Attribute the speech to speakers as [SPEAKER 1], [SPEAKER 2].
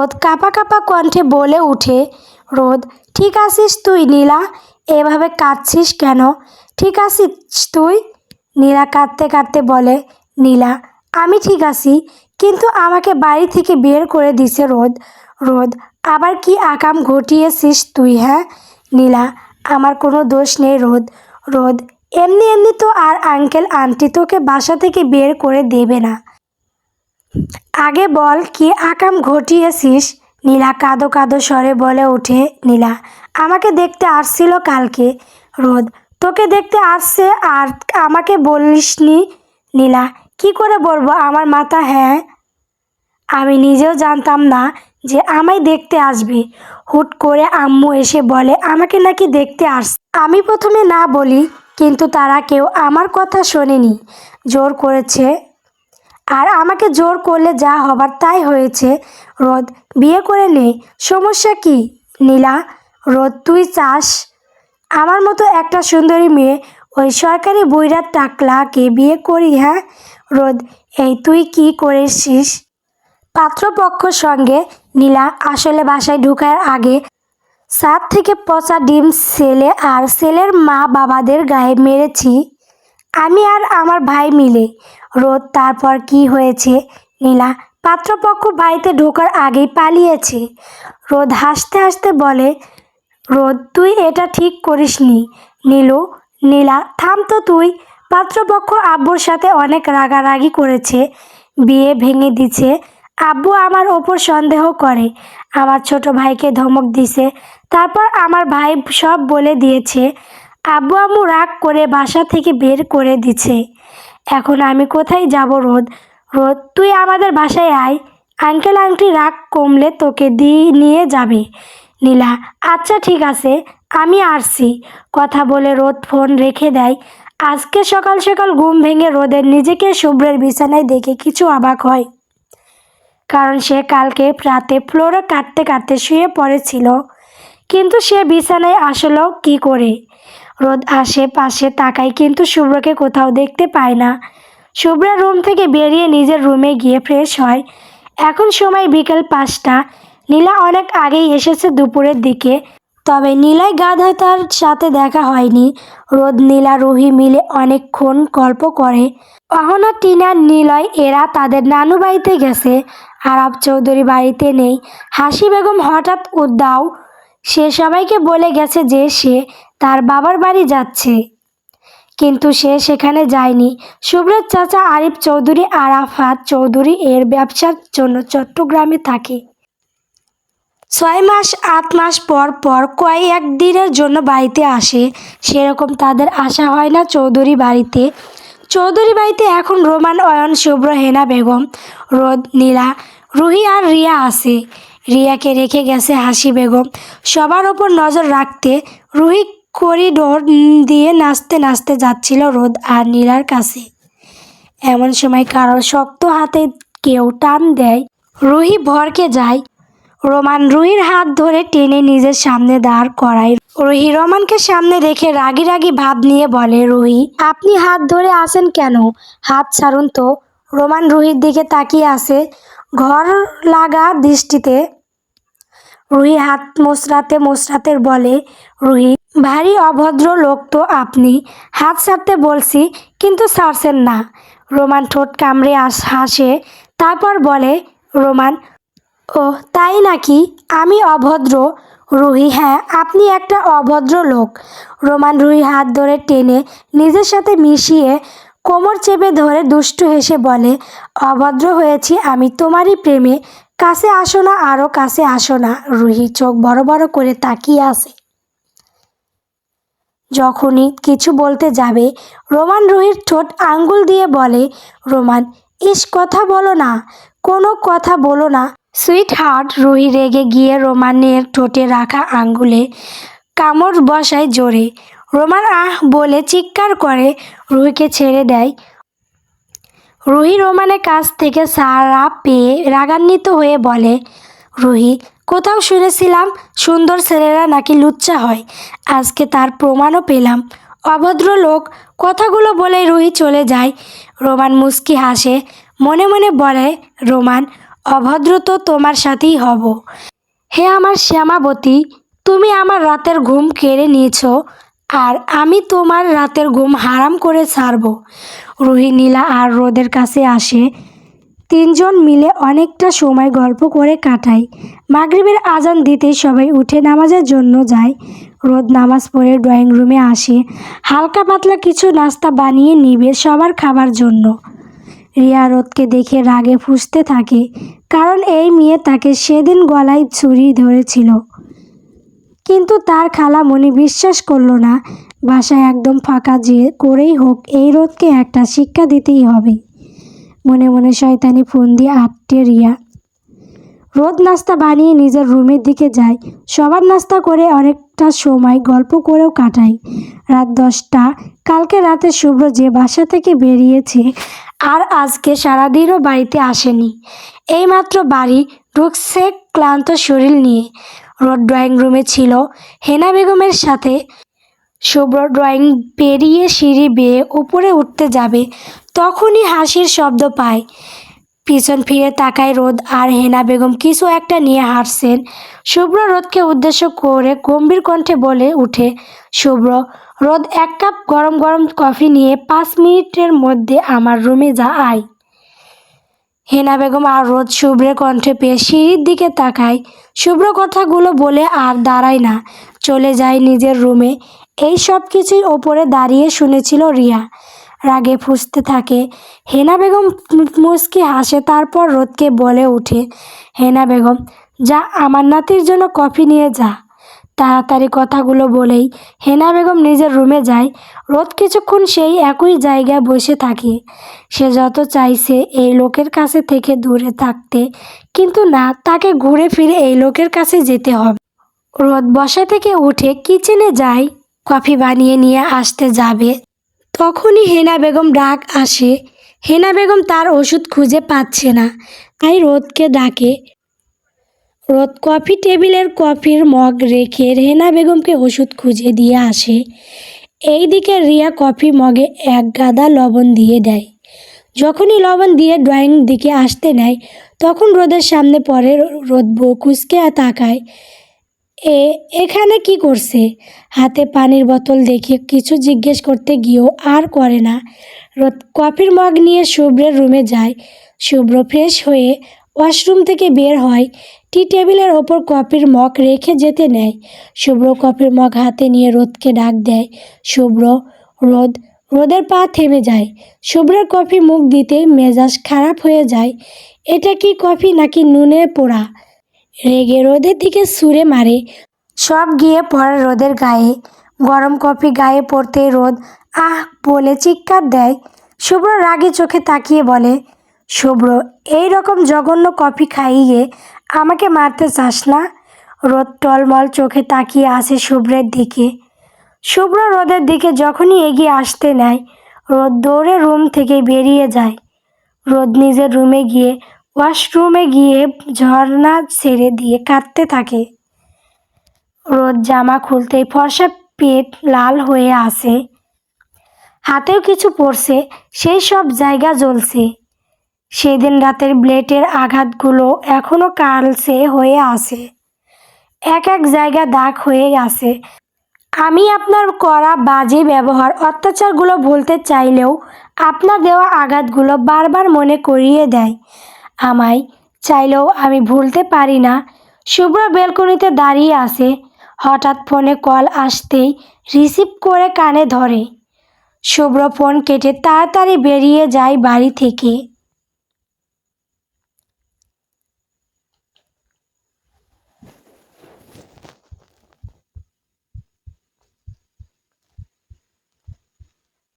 [SPEAKER 1] রোদ কাপা কাপা কণ্ঠে বলে উঠে, রোদ, ঠিক আছিস তুই নীলা? এভাবে কাঁদছিস কেন? ঠিক আছিস তুই? নীলা কাঁদতে কাঁদতে বলে, নীলা, আমি ঠিক আছি, কিন্তু আমাকে বাড়ি থেকে বের করে দিছে রোদ। রোদ, আবার কি আকাম ঘটিয়েছিস তুই হ্যাঁ? নীলা, আমার কোনো দোষ নেই রোদ। রোদ, এমনি এমনি তো আর আঙ্কেল আন্টি তোকে বাসা থেকে বের করে দেবে না। আগে বল, কি আকাম ঘটিয়েছিস? নীলা কাদো কাদো স্বরে বলে ওঠে নীলা। আমাকে দেখতে আসছিল কালকে। রোদ, তোকে দেখতে আসছে আর আমাকে বলিসনি নীলা। কি করে বলব আমার মাথা হ্যাঁ? আমি নিজেও জানতাম না যে আমায় দেখতে আসবে। হুট করে আম্মু এসে বলে, আমাকে নাকি দেখতে আস আমি প্রথমে না বলি, কিন্তু তারা কেউ আমার কথা শোনেনি। জোর করেছে আর আমাকে জোর করলে যা হবার তাই হয়েছে। রোদ, বিয়ে করে নে। সমস্যা কি? নীলা, রোদ, তুই চাস? আমার মতো একটা সুন্দরী মেয়ে ওই সরকারি বইরার টাকলাকে বিয়ে করি হ্যাঁ? রোদ, এই তুই কি করেছিস? পাত্রপক্ষ সঙ্গে নীলা আসলে বাসায় ঢুকার আগে সাত থেকে পচা ডিম ছেলে আর ছেলের মা বাবাদের গায়ে মেরেছি। আমি আর আমার ভাই মিলে রোদ, তারপর কি হয়েছে? নীলা, পাত্রপক্ষ বাড়িতে ঢোকার আগেই পালিয়েছে। রোদ হাসতে হাসতে বলে, রোদ, তুই এটা ঠিক করিসনি। নীলু, নীলা, থাম তো তুই। পাত্রপক্ষ আব্বুর সাথে অনেক রাগারাগি করেছে, বিয়ে ভেঙে দিছে। আব্বু আমার ওপর সন্দেহ করে, আমার ছোট ভাইকে ধমক দিছে, তারপর আমার ভাই সব বলে দিয়েছে। আব্বু আম্মু রাগ করে বাসা থেকে বের করে দিছে। এখন আমি কোথায় যাব, রোদ? রোদ, তুই আমাদের বাসায় আয়। আঙ্কেল, আংটি রাগ কমলে তোকে দিয়ে নিয়ে যাবে। নীলা আচ্ছা ঠিক আছে, আমি আসছি। কথা বলে রোদ ফোন রেখে দেয়। আজকে সকাল সকাল ঘুম ভেঙে রোদের নিজেকে শুভ্রের বিছানায় দেখে কিছু অবাক হয়। কারণ সে কালকে রাতে ফ্লোরে কাটতে কাটতে শুয়ে পড়েছিল। কিন্তু সে বিছানায় আসলো কি করে? রোদ আশেপাশে তাকায়, কিন্তু শুভ্রকে কোথাও দেখতে পায় না। শুভ্রা রুম থেকে বেরিয়ে নিজের রুমে গিয়ে ফ্রেশ হয়। এখন সময় বিকেল পাঁচটা। নীলা অনেক আগেই এসেছে দুপুরের দিকে। তবে নীলায় গাধা তার সাথে দেখা হয়নি। রোদ, নীলা, রুহি মিলে অনেকক্ষণ গল্প করে। অহনা, টিনা, নীলয় এরা তাদের নানু বাড়িতে গেছে। আরব চৌধুরী বাড়িতে নেই। হাসি বেগম হঠাৎ উদ্দাও সে সবাইকে বলে গেছে যে সে তার বাবার বাড়ি যাচ্ছে। কিন্তু সে সেখানে যায়নি। সুব্রত চাচা আরিফ চৌধুরী আরাফাত চৌধুরী এর ব্যবসার জন্য চট্টগ্রামে থাকে। ছয় মাস, আট মাস পর পর কয়েক দিনের জন্য বাড়িতে আসে। সেরকম তাদের আসা হয় না চৌধুরী বাড়িতে। চৌধুরী বাড়িতে এখন রোমান অয়ন, শুভ্র, হেনা বেগম, রোদ, নীলা, রুহি আর রিয়া আছে। রিয়াকে রেখে গেছে হাসি বেগম। সবার ওপর নজর রাখতে রুহি করিডোর দিয়ে নাচতে নাচতে যাচ্ছিল রোদ আর নীলার কাছে। এমন সময় কারোর শক্ত হাতে কেউ টান দেয়। রুহি ভরকে যায়। রোমান রুহির হাত ধরে টেনে নিজের সামনে দাঁড় করায়। রুহি রোমানকে সামনে রেখে রাগি রাগি ভাব নিয়ে বলে, রুহি, আপনি হাত ধরে আসেন কেন? হাত ছাড়ুন তো। রোমান রুহির দিকে তাকিয়ে আছে ঘর লাগা দৃষ্টিতে। রুহি হাত মোসরাতে মোসরাতে বলে, রুহি, ভারী অভদ্র লোক তো আপনি। হাত ছাড়তে বলছি, কিন্তু ছাড়ছেন না। রোমান ঠোঁট কামড়ে আস, হাসে, তারপর বলে, রোমান, ও, তাই নাকি? আমি অভদ্র। রুহি হ্যাঁ আপনি একটা অভদ্র লোক। রোমান রুহি হাত ধরে টেনে নিজের সাথে মিশিয়ে কোমর চেপে ধরে দুষ্টু হেসে বলে, অভদ্র হয়েছি আমি তোমারই প্রেমে। কাছে আসো না আরও কাছে আসো না। রুহি চোখ বড় বড় করে তাকিয়ে আসে যখনই কিছু বলতে যাবে, রোমান রুহির ঠোঁট আঙ্গুল দিয়ে বলে, রোমান, ইস, কথা বলো না। কোনো কথা বলো না। সুইট হার্ট রুহি রেগে গিয়ে রোমানের ঠোঁটে রাখা আঙ্গুলে কামড় বসায় জোরে। রোমান আহ বলে চিৎকার করে, রুহিকে ছেড়ে দেয়। রুহি রোমানের কাছ থেকে সারা পেয়ে রাগান্বিত হয়ে বলে, রুহি, কোথাও শুনেছিলাম সুন্দর ছেলেরা নাকি লুচ্চা হয়। আজকে তার প্রমাণও পেলাম। অভদ্র লোক, কথাগুলো বলে রুহি চলে যায়। রোমান মুস্কি হাসে, মনে মনে বলে, রোমান, অভদ্র তো তোমার সাথেই হব। হে আমার শ্যামাবতী, তুমি আমার রাতের ঘুম কেড়ে নিয়েছ। আর আমি তোমার রাতের ঘুম হারাম করে ছাড়ব। রুহি নীলা আর রোদের কাছে আসে। তিনজন মিলে অনেকটা সময় গল্প করে কাটায় মাগরিবের আজান দিতেই সবাই উঠে নামাজের জন্য যায়। রোদ নামাজ পড়ে ড্রয়িং রুমে আসে। হালকা পাতলা কিছু নাস্তা বানিয়ে নিবে সবার খাবার জন্য। রিয়া রোদকে দেখে রাগে ফুঁসতে থাকে, কারণ এই মেয়ে তাকে সেদিন গলায় ছুরি ধরেছিল। কিন্তু তার খালামণি বিশ্বাস করল না। বাসায় একদম ফাঁকা যে করেই হোক, এই রোদকে একটা শিক্ষা দিতেই হবে। মনে মনে শয়তানি ফোন দিয়ে আটটে রিয়া। রোদ নাস্তা বানিয়ে নিজের রুমের দিকে যায়। সবার নাস্তা করে অনেকটা সময় গল্প করেও কাটায়। রাত দশটা। কালকে রাতে শুভ্র যে বাসা থেকে বেরিয়েছে আর আজকে সারাদিনও বাড়িতে আসেনি। এইমাত্র বাড়ি ঢুকছে ক্লান্ত শরীর নিয়ে। রোদ ড্রয়িং রুমে ছিল। হেনা বেগমের সাথে শুভ্র ড্রয়িং পেরিয়ে সিঁড়ি বেয়ে উপরে উঠতে যাবে, তখনই হাসির শব্দ পায়। পিছন ফিরে তাকায় রোদ আর হেনা বেগম কিছু একটা নিয়ে হাঁটছেন শুভ্র রোদকে উদ্দেশ্য করে গম্ভীর কণ্ঠে বলে উঠে, শুভ্র, রোদ এক কাপ গরম গরম কফি নিয়ে পাঁচ মিনিটের মধ্যে আমার রুমে যা, আয়। হেনা বেগম আর রোদ শুভ্রের কণ্ঠে পেয়ে সিঁড়ির দিকে তাকায়। শুভ্র কথাগুলো বলে আর দাঁড়ায় না। চলে যায় নিজের রুমে। এই সব কিছুই ওপরে দাঁড়িয়ে শুনেছিল রিয়া। রাগে ফুঁসতে থাকে। হেনা বেগম মুচকি হাসে, তারপর রোদকে বলে ওঠে, হেনা বেগম, যা আমার নাতির জন্য কফি নিয়ে যা। তাড়াতাড়ি কথাগুলো বলেই হেনা বেগম নিজের রুমে যায়। রোদ কিছুক্ষণ সেই একই জায়গায় বসে থাকে। সে যত চাইছে এই লোকের কাছে থেকে দূরে থাকতে, কিন্তু না, তাকে ঘুরে ফিরে এই লোকের কাছে যেতে হবে। রোদ বসা থেকে উঠে কিচেনে যায়, কফি বানিয়ে নিয়ে আসতে যাবে। তখনই হেনা বেগম ডাক আসে। হেনা বেগম তার ওষুধ খুঁজে পাচ্ছে না, তাই রোদকে ডাকে রোদ কফি টেবিলের কফির মগ রেখে হেনা বেগমকে ওষুধ খুঁজে দিয়ে আসে। এইদিকে রিয়া কফি মগে এক গাদা লবণ দিয়ে দেয়। যখনই লবণ দিয়ে ড্রয়িং দিকে আসতে নেয়, তখন রোদের সামনে পড়ে রোদ বউ কুচকে তাকায়। এ, এখানে কি করছে? হাতে পানির বোতল দেখে কিছু জিজ্ঞেস করতে গিয়েও আর করে না। রোদ কফির মগ নিয়ে শুভ্রের রুমে যায়। শুভ্র ফ্রেশ হয়ে ওয়াশরুম থেকে বের হয়। টি টেবিলের ওপর কফির মগ রেখে যেতে নেয়। শুভ্র কফির মগ হাতে নিয়ে রোদকে ডাক দেয়। শুভ্র, রোদ, রোদের পা থেমে যায়। শুভ্রের কফি মুখ দিতে মেজাজ খারাপ হয়ে যায়। এটা কি কফি নাকি নুনে পোড়া? রেগে রোদের দিকে সুরে মারে। সব গিয়ে পড়ে রোদের গায়ে। গরম কফি গায়ে পড়তে রোদ আহ বলে চিৎকার দেয়। শুভ্র রাগে চোখে তাকিয়ে বলে শুভ্র এই রকম জঘন্য কফি খাইয়ে আমাকে মারতে চাস না? রোদ টলমল চোখে তাকিয়ে আসে শুভ্রের দিকে। শুভ্র রোদের দিকে যখনই এগিয়ে আসতে নেয়, রোদ দৌড়ে রুম থেকে বেরিয়ে যায়। রোদ নিজের রুমে গিয়ে ওয়াশরুমে গিয়ে ঝর্ণা ছেড়ে দিয়ে কাঁদতে থাকে। রোদ জামা খুলতেই ফর্সা পেট লাল হয়ে আসে। হাতেও কিছু পড়ছে সেই সব জায়গা জ্বলছে। সেদিন রাতের ব্লেডের আঘাতগুলো এখনও কালসে হয়ে আছে। এক এক জায়গা দাগ হয়ে আছে আমি আপনার করা বাজে ব্যবহার, অত্যাচারগুলো ভুলতে চাইলেও আপনার দেওয়া আঘাতগুলো বারবার মনে করিয়ে দেয়। আমায় চাইলেও আমি ভুলতে পারি না। শুভ্র বেলকনিতে দাঁড়িয়ে আছে। হঠাৎ ফোনে কল আসতেই রিসিভ করে কানে ধরে। শুভ্র ফোন কেটে তাড়াতাড়ি বেরিয়ে যায় বাড়ি থেকে।